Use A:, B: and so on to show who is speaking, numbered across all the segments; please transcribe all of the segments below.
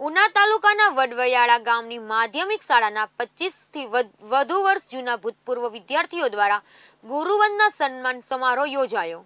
A: ઉના તાલુકાના વડવયાળા ગામની માધ્યમિક શાળાના પચીસથી વધુ વર્ષ જૂના ભૂતપૂર્વ વિદ્યાર્થીઓ દ્વારા ગુરુવંદના સન્માન સમારોહ યોજાયો.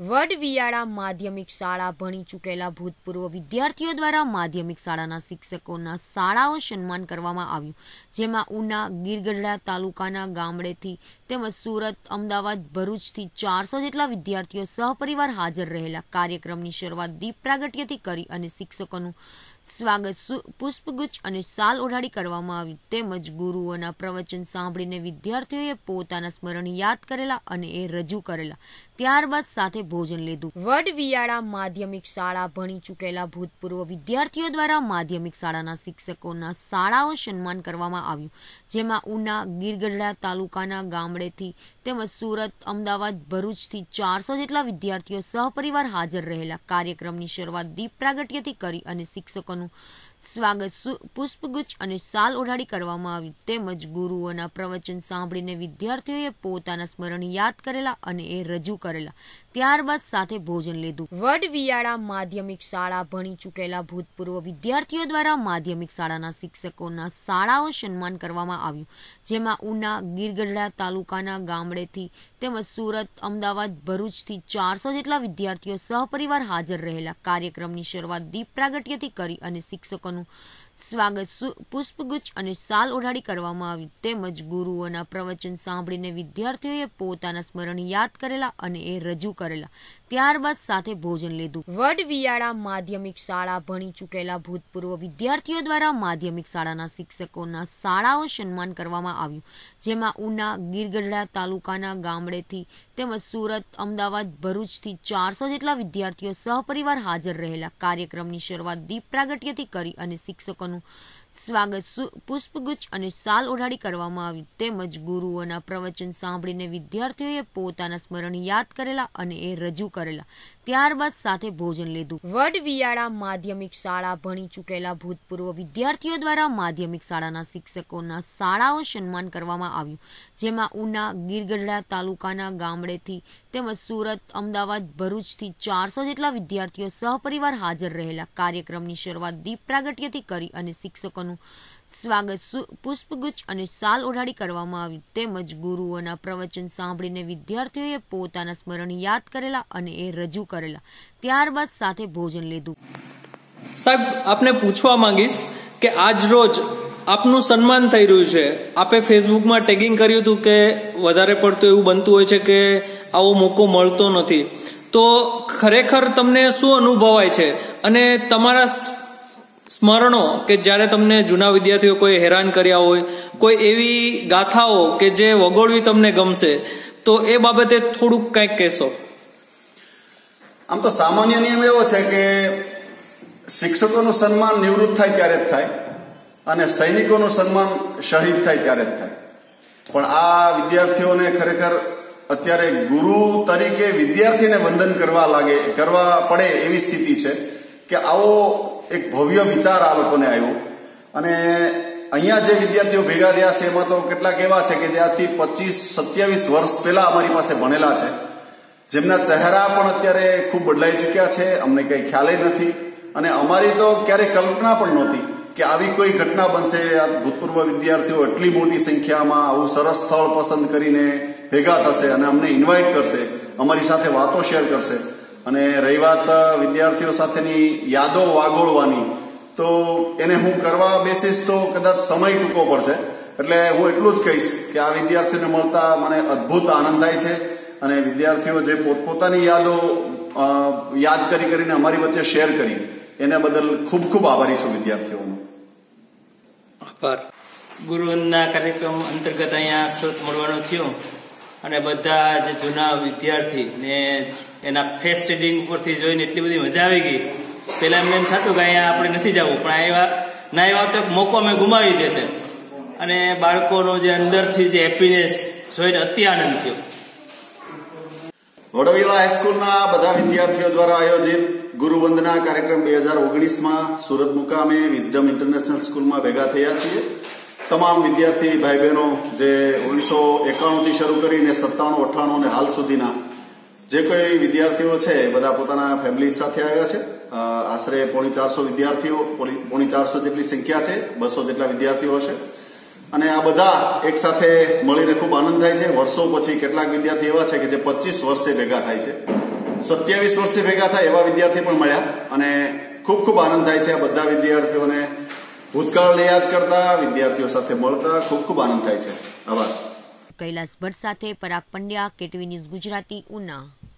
A: વડવિયાળા માધ્યમિક શાળા ભણી ચૂકેલા ભૂતપૂર્વ વિદ્યાર્થીઓ દ્વારા માધ્યમિક શાળાના શિક્ષકોના શાળાઓ સન્માન કરવામાં આવ્યું, જેમાં ઉના, ગીરગઢડા તાલુકાના ગામડેથી તેમજ સુરત, અમદાવાદ, ભરૂચથી ચારસો જેટલા વિદ્યાર્થીઓ સહપરિવાર હાજર રહેલા કાર્યક્રમની શરૂઆત દીપ પ્રાગટ્યથી કરી અને શિક્ષકોનું સ્વાગત પુષ્પગુચ્છ અને સાલ ઓઢાડી કરવામાં આવ્યું. તેમજ ગુરુઓના પ્રવચન સાંભળીને વિદ્યાર્થીઓએ પોતાના સ્મરણ યાદ કરેલા અને એ રજૂ કરેલા. ત્યારબાદ સાથે ભોજન લીધું. વડવિયાળા માધ્યમિક શાળા ભણી ચૂકેલા ભૂતપૂર્વ વિદ્યાર્થીઓ દ્વારા માધ્યમિક શાળાના શિક્ષકોના શાળાઓ સન્માન કરવામાં આવ્યું, જેમાં ઉના, ગીરગઢડા તાલુકાના ગામડેથી તેમજ સુરત, અમદાવાદ, ભરૂચથી ચારસો જેટલા વિદ્યાર્થીઓ સહપરિવાર હાજર રહેલા. કાર્યક્રમની શરૂઆત દીપ પ્રાગટ્યથી કરી અને શિક્ષકોનું સ્વાગત પુષ્પગુચ્છ અને સાલ ઓઢાડી કરવામાં આવ્યું. તેમજ ગુરુઓના પ્રવચન સાંભળીને વિદ્યાર્થીઓએ પોતાના સ્મરણ યાદ કરેલા અને એ રજૂ કરેલા. ત્યારબાદ સાથે ભોજન લીધું. વડવિયાળા માધ્યમિક શાળા ભણી ચૂકેલા ભૂતપૂર્વ વિદ્યાર્થીઓ દ્વારા માધ્યમિક શાળાના શિક્ષકોના શાળાઓ સન્માન કરવામાં આવ્યું, જેમાં ઉના, ગીરગઢડા તાલુકાના ગામડેથી તેમજ સુરત, અમદાવાદ, ભરૂચથી ચારસો જેટલા વિદ્યાર્થીઓ સહપરિવાર હાજર રહેલા કાર્યક્રમની શરૂઆત દીપ પ્રાગટ્યથી કરી અને શિક્ષકોનું સ્વાગત પુષ્પગુચ્છ અને સાલ ઓઢાડી કરવામાં આવ્યું. તેમજ ગુરુઓના પ્રવચન સાંભળીને વિદ્યાર્થીઓએ પોતાના સ્મરણ યાદ કરેલા અને એ રજૂ કરેલા. ત્યારબાદ સાથે ભોજન લીધું. વડવિયાળા માધ્યમિક શાળા ભણી ચૂકેલા ભૂતપૂર્વ વિદ્યાર્થીઓ દ્વારા માધ્યમિક શાળાના શિક્ષકોના શાળાઓ સન્માન કરવામાં આવ્યું, જેમાં ઉના, ગીરગઢડા તાલુકાના ગામડેથી તેમજ સુરત, અમદાવાદ, ભરૂચથી ચારસો જેટલા વિદ્યાર્થીઓ સહપરિવાર હાજર રહેલા. કાર્યક્રમની શરૂઆત દીપ પ્રાગટ્યથી કરી અને શિક્ષકોનું સ્વાગત પુષ્પગુચ્છ અને સાલ ઓઢાડી કરવામાં આવ્યું. તેમજ ગુરુઓના પ્રવચન સાંભળીને વિદ્યાર્થીઓએ પોતાના સ્મરણ યાદ કરેલા અને એ રજૂ કરેલા. ત્યારબાદ સાથે ભોજન લીધું. વડવિયાળા માધ્યમિક શાળા ભણી ચૂકેલા ભૂતપૂર્વ વિદ્યાર્થીઓ દ્વારા માધ્યમિક શાળાના શિક્ષકોના શાળાઓ સન્માન કરવામાં આવ્યું, જેમાં ઉના, ગીરગઢડા તાલુકાના ગામડેથી તેમજ સુરત, અમદાવાદ, ભરૂચથી ચારસો જેટલા વિદ્યાર્થીઓ સહપરિવાર હાજર રહેલા કાર્યક્રમની શરૂઆત દીપ પ્રાગટ્યથી કરી અને શિક્ષકોનું સ્વાગત પુષ્પગુચ્છ અને સાલ ઓઢાડી કરવામાં આવ્યું. તેમજ ગુરુઓના પ્રવચન સાંભળીને વિદ્યાર્થીઓએ પોતાના સ્મરણ યાદ કરેલા અને એ રજૂ કરેલા. ત્યારબાદ સાથે ભોજન લીધું.
B: સાહેબ, આપને પૂછવા માંગીશ કે આજ રોજ આપનું સન્માન થઈ રહ્યું છે. આપે ફેસબુકમાં ટેગિંગ કર્યું હતું કે વધારે પડતું એવું બનતું હોય છે કે આવો મોકો મળતો નથી. તો ખરેખર તમને શું અનુભવાય છે? અને તમારા સ્મરણો કે જ્યારે તમને જૂના વિદ્યાર્થીઓ કોઈ હેરાન કર્યા હોય, કોઈ એવી ગાથાઓ કે જે વગોળવી તમને ગમશે, તો એ બાબતે થોડુંક કંઈક કહેશો.
C: આમ તો સામાન્ય નિયમ એવો છે કે શિક્ષકોનું સન્માન નિવૃત્ત થાય ત્યારે જ થાય અને સૈનિકોનું સન્માન શહીદ થાય ત્યારે જ થાય. પણ આ વિદ્યાર્થીઓને ખરેખર અત્યારે ગુરુ તરીકે વિદ્યાર્થીને વંદન કરવા લાગે, કરવા પડે એવી સ્થિતિ છે કે આવો એક ભવ્ય વિચાર આ લોકોને આવ્યો. અને અહીંયા જે વિદ્યાર્થીઓ ભેગા થયા છે, એમાં તો કેટલાક એવા છે કે જે આજથી પચીસ, સત્યાવીસ વર્ષ પહેલા અમારી પાસે ભણેલા છે. જેમના ચહેરા પણ અત્યારે ખૂબ બદલાઈ ચૂક્યા છે, અમને કંઈ ખ્યાલ નથી. અને અમારી તો ક્યારેય કલ્પના પણ નહોતી કે આવી કોઈ ઘટના બનશે. આ ભૂતપૂર્વ વિદ્યાર્થીઓ એટલી મોટી સંખ્યામાં આવું સરસ સ્થળ પસંદ કરીને ભેગા થશે અને અમને ઇન્વાઇટ કરશે, અમારી સાથે વાતો શેર કરશે. અને રહી વાત વિદ્યાર્થીઓ સાથેની યાદો વાગોળવાની, તો એને હું કરવા બેસીશ તો કદાચ સમય ટૂંકો પડશે. એટલે હું એટલું જ કહીશ કે આ વિદ્યાર્થીઓને મળતા મને અદ્ભુત આનંદ થાય છે અને વિદ્યાર્થીઓ જે પોતપોતાની યાદો યાદ કરી કરીને અમારી વચ્ચે શેર કરી, એના બદલ ખૂબ ખૂબ આભારી છું વિદ્યાર્થીઓનો.
B: આભાર.
D: ગુરુવંદના કાર્યક્રમ અંતર્ગત અહીંયા સુરત મળવાનો થયું. અને બધા જે જૂના વિદ્યાર્થી ને એના ફેસ રીડિંગ ઉપરથી જોઈને એટલી બધી મજા આવી ગઈ. પેલા એમને એમ થતું કે અહીંયા આપણે નથી જવું, પણ આવ્યા ના આવ્યા તો મોકો અમે ગુમાવી દેતે અને બાળકોનો જે અંદરથી જે હેપીનેસ જોઈને અતિ આનંદ થયો.
C: વડોદરા હાઈસ્કૂલના બધા વિદ્યાર્થીઓ દ્વારા આયોજિત ગુરુવંદના કાર્યક્રમ બે હજાર ઓગણીસમાં સુરત મુકામે વિઝડમ ઇન્ટરનેશનલ સ્કૂલમાં ભેગા થયા છીએ. તમામ વિદ્યાર્થી ભાઈ બહેનો જે ઓગણીસો એકાણુંથી શરૂ કરીને સત્તાણું, અઠ્ઠાણું અને હાલ સુધીના જે કોઈ વિદ્યાર્થીઓ છે બધા પોતાના ફેમિલી સાથે આવ્યા છે. આશરે પોણી ચારસો વિદ્યાર્થીઓ પોણી ચારસો જેટલી સંખ્યા છે, બસો જેટલા વિદ્યાર્થીઓ હશે. અને આ બધા એક સાથે મળીને ખૂબ આનંદ થાય છે. વર્ષો પછી કેટલાક વિદ્યાર્થી એવા છે કે જે પચીસ વર્ષે ભેગા થાય છે. સત્યાવીસ વર્ષે ભેગા થાય એવા વિદ્યાર્થી પણ મળ્યા અને ખૂબ ખૂબ આનંદ થાય છે આ બધા વિદ્યાર્થીઓને. ભૂતકાળને યાદ કરતા વિદ્યાર્થીઓ સાથે મળતા ખૂબ ખૂબ આનંદ થાય છે. આભાર.
A: કૈલાસ ભટ્ટ સાથે પરાગ પંડ્યા, કેટવી ન્યૂઝ ગુજરાતી, ઉના.